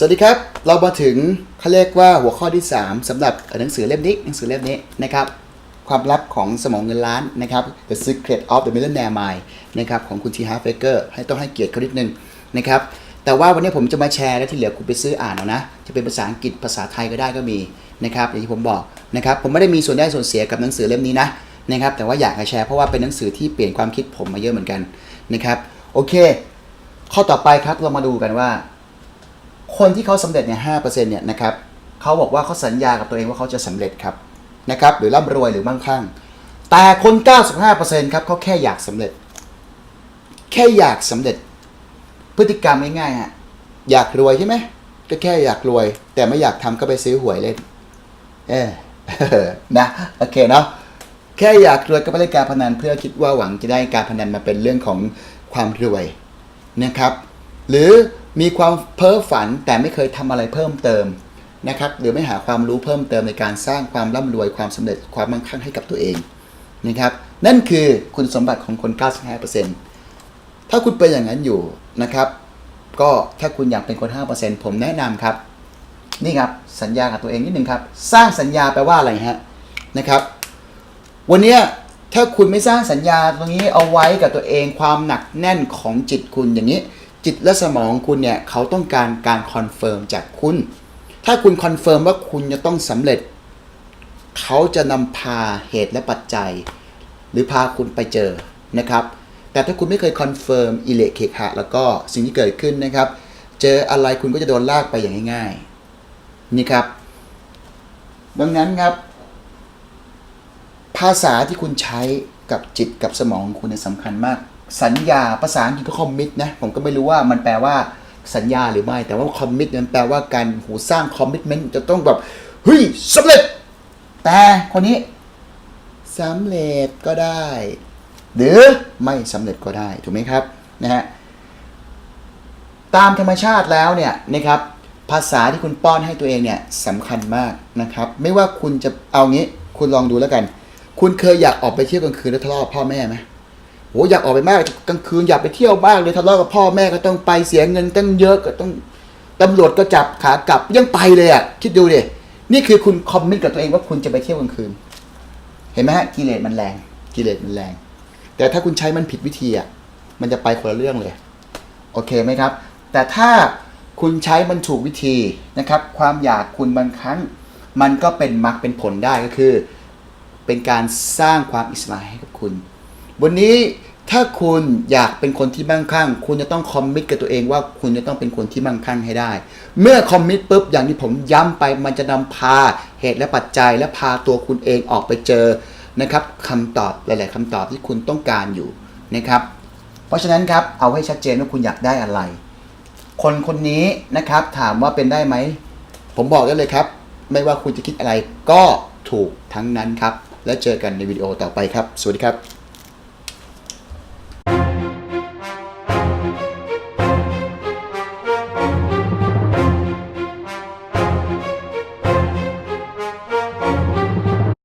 สวัสดีครับ เรามาถึงเขาเรียกว่าหัวข้อที่ 3สำหรับหนังสือเล่มนี้หนังสือเล่มนี้นะครับความลับของสมองเงินล้านนะครับ The Secret of the Millionaire Mind นะครับของคุณทีฮาร์เฟเกอร์ให้ต้องให้เกียรติเขานิดนึงนะครับแต่ว่าวันนี้ผมจะมาแชร์และที่เหลือคุณไปซื้ออ่านเอานะ จะเป็นภาษาอังกฤษภาษาไทยก็ได้ก็มีนะครับอย่างที่ผมบอกนะครับผมไม่ได้มีส่วนได้ส่วนเสียกับหนังสือเล่มนี้นะนะครับแต่ว่าอยากจะแชร์เพราะว่าเป็นหนังสือที่เปลี่ยนความคิดผมมาเยอะเหมือนกันนะครับโอเค ข้อต่อไปครับเรามาดูกันว่า คนที่เขาสำเร็จเนี่ยห้าเปอร์เซ็นต์เนี่ยนะครับเขาบอกว่าเขาสัญญากับตัวเองว่าเขาจะสำเร็จครับนะครับหรือร่ำรวยหรือมั่งคั่ง แต่คน 95%ครับเขาแค่อยากสำเร็จ แค่อยากสำเร็จ พฤติกรรมง่ายๆฮะอยากรวยใช่ไหมก็แค่อยากรวย แต่ไม่อยากทำก็ไปซื้อหวยเล่น เออนะโอเคเนาะแค่อยากรวยก็ไปเล่นการพนันเพื่อคิดว่าหวังจะได้การพนันมาเป็นเรื่องของความรวยนะครับ หรือมีความเพ้อฝันแต่ไม่เคยทำอะไรเพิ่มเติมนะครับหรือไม่หาความรู้เพิ่มเติมในการสร้างความร่ำรวยความสำเร็จความมั่งคั่งให้กับตัวเองนะครับนั่นคือคุณสมบัติของคน 95%ถ้าคุณเป็นอย่างนั้นอยู่นะครับก็ถ้าคุณอยากเป็นคน 5%ผมแนะนำครับ นี่ครับสัญญากับตัวเองนิดนึงครับ สร้างสัญญาแปลว่าอะไรฮะนะครับ วันนี้ถ้าคุณไม่สร้างสัญญาตรงนี้เอาไว้กับตัวเองความหนักแน่นของจิตคุณอย่างนี้ จิตและสมองคุณเนี่ยเขาต้องการการคอนเฟิร์มจากคุณ ถ้าคุณคอนเฟิร์มว่าคุณจะต้องสำเร็จ เขาจะนำพาเหตุและปัจจัย หรือพาคุณไปเจอนะครับ แต่ถ้าคุณไม่เคยคอนเฟิร์มอิเละเคขะแล้วก็สิ่งที่เกิดขึ้นนะครับ เจออะไรคุณก็จะโดนลากไปอย่างง่ายๆนี่ครับ ดังนั้นครับ ภาษาที่คุณใช้กับจิตกับสมองของคุณสำคัญมาก สัญญาภาษาอังกฤษก็คอมมิตนะ ผมก็ไม่รู้ว่ามันแปลว่าสัญญาหรือไม่ แต่ว่าคอมมิตมันแปลว่าการหูสร้างคอมมิตเมนต์จะต้องแบบเฮ้ยสำเร็จ แต่คนนี้สำเร็จก็ได้ หรือไม่สำเร็จก็ได้ถูกไหมครับนะฮะตามธรรมชาติแล้วเนี่ยนะครับภาษาที่คุณป้อนให้ตัวเองเนี่ยสำคัญมากนะครับ ไม่ว่าคุณจะเอางี้ คุณลองดูแล้วกัน คุณเคยอยากออกไปเที่ยวกลางคืนแล้วทะเลาะพ่อแม่ไหม โหอยากออกไปมากกลางคืนอยากไปเที่ยวบ้างเลยทะเลาะกับพ่อแม่ก็ต้องไปเสียเงินตั้งเยอะก็ต้องตำรวจก็จับขากลับยังไปเลยอะคิดดูดินี่คือคุณคอมมิตกับตัวเองว่าคุณจะไปเที่ยวกลางคืน เห็นไหมฮะกิเลสมันแรงกิเลสมันแรง แต่ถ้าคุณใช้มันผิดวิธีอะมันจะไปคนละเรื่องเลย โอเคไหมครับ แต่ถ้าคุณใช้มันถูกวิธีนะครับ ความอยากคุณบางครั้ง มันก็เป็นมรรคเป็นผลได้ก็คือ เป็นการสร้างความอิสระให้กับคุณ วันนี้ถ้าคุณอยากเป็นคนที่มั่งคั่ง คุณจะต้องคอมมิตกับตัวเองว่าคุณจะต้องเป็นคนที่มั่งคั่งให้ได้ เมื่อคอมมิตปุ๊บอย่างที่ผมย้ำไปมันจะนำพาเหตุและปัจจัย และพาตัวคุณเองออกไปเจอนะครับคำตอบหลาย ๆคำตอบที่คุณต้องการอยู่นะครับ เพราะฉะนั้นครับเอาให้ชัดเจนว่าคุณอยากได้อะไร คนคนนี้นะครับถามว่าเป็นได้ไหม ผมบอกได้เลยครับ ไม่ว่าคุณจะคิดอะไรก็ถูกทั้งนั้นครับ แล้วเจอกันในวิดีโอต่อไปครับ สวัสดีครับ